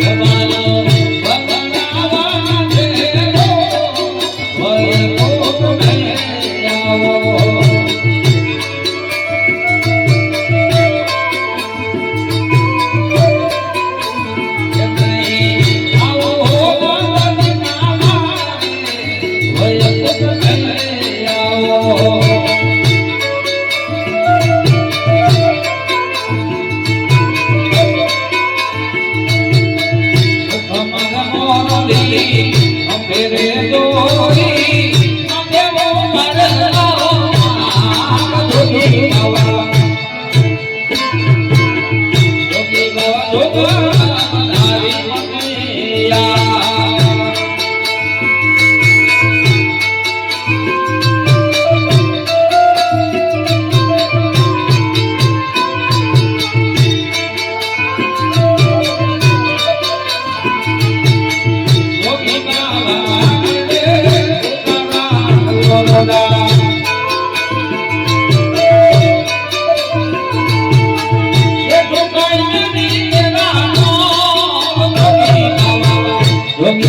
Bye-bye. મોરલી અંબેરે દોરી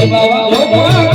જોગી